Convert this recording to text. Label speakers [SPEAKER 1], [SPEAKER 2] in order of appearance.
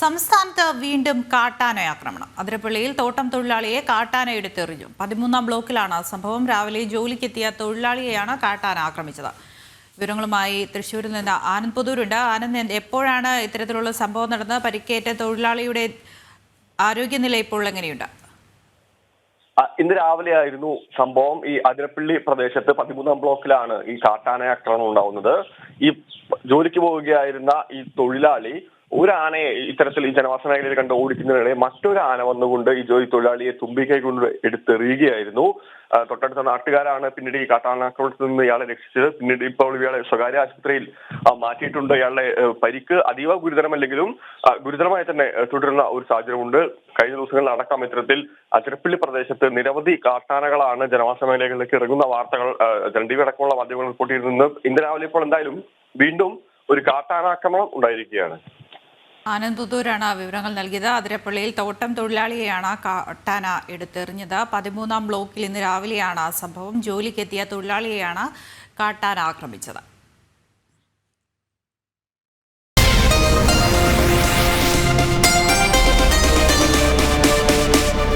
[SPEAKER 1] സംസ്ഥാനത്ത് വീണ്ടും കാട്ടാന ആക്രമണം. അതിരപ്പള്ളിയിൽ തോട്ടം തൊഴിലാളിയെ കാട്ടാന എടുത്തെറിഞ്ഞു. പതിമൂന്നാം ബ്ലോക്കിലാണ് സംഭവം. രാവിലെ ജോലിക്കെത്തിയ തൊഴിലാളിയെയാണ് കാട്ടാന ആക്രമിച്ചത്. വിവരങ്ങളുമായി തൃശ്ശൂരിൽ നിന്ന് ആനന്ദ് പുതൂരുണ്ട്. ആനന്ദ് എപ്പോഴാണ് ഇത്തരത്തിലുള്ള സംഭവം നടന്നത്? പരിക്കേറ്റ തൊഴിലാളിയുടെ ആരോഗ്യനില ഇപ്പോൾ എങ്ങനെയുണ്ട്?
[SPEAKER 2] ഇന്ന് രാവിലെ ആയിരുന്നു സംഭവം. ഈ അതിരപ്പള്ളി പ്രദേശത്ത് പതിമൂന്നാം ബ്ലോക്കിലാണ് ഈ കാട്ടാന ആക്രമണം ഉണ്ടാവുന്നത്. ഈ ജോലിക്ക് പോവുകയായിരുന്ന ഈ തൊഴിലാളി ഒരു ആനയെ ഇത്തരത്തിൽ ഈ ജനവാസ മേഖലയിൽ കണ്ട് ഓടിക്കുന്നതിനിടെ മറ്റൊരു ആന വന്നുകൊണ്ട് ഈ ജോലി തൊഴിലാളിയെ തുമ്പിക്കൈ കൊണ്ട് എടുത്തെറിയുകയായിരുന്നു. തൊട്ടടുത്ത നാട്ടുകാരാണ് പിന്നീട് ഈ കാട്ടാനാക്രമണത്തിൽ നിന്ന് ഇയാളെ രക്ഷിച്ചത്. പിന്നീട് ഇപ്പോൾ ഇയാളെ സ്വകാര്യ ആശുപത്രിയിൽ മാറ്റിയിട്ടുണ്ട്. ഇയാളുടെ പരിക്ക് അതീവ ഗുരുതരമല്ലെങ്കിലും ഗുരുതരമായി തന്നെ തുടരുന്ന ഒരു സാഹചര്യമുണ്ട്. കഴിഞ്ഞ ദിവസങ്ങളിൽ അടക്കം ഇത്തരത്തിൽ അതിരപ്പള്ളി പ്രദേശത്ത് നിരവധി കാട്ടാനകളാണ് ജനവാസ മേഖലകളിലേക്ക് ഇറങ്ങുന്ന വാർത്തകൾ ജൻ അടക്കമുള്ള മാധ്യമങ്ങൾ റിപ്പോർട്ട് ചെയ്തിരുന്നത്. ഇന്ന് രാവിലെ ഇപ്പോൾ എന്തായാലും വീണ്ടും ഒരു കാട്ടാനാക്രമണം ഉണ്ടായിരിക്കുകയാണ്.
[SPEAKER 1] ആനന്ദ് പുത്തൂരാണ് വിവരങ്ങൾ നൽകിയത്. അതിരപ്പള്ളിയിൽ തോട്ടം തൊഴിലാളിയെയാണ് കാട്ടാന എടുത്തെറിഞ്ഞത്. പതിമൂന്നാം ബ്ലോക്കിൽ ഇന്ന് രാവിലെയാണ് സംഭവം. ജോലിക്കെത്തിയ തൊഴിലാളിയെയാണ് കാട്ടാന ആക്രമിച്ചത്.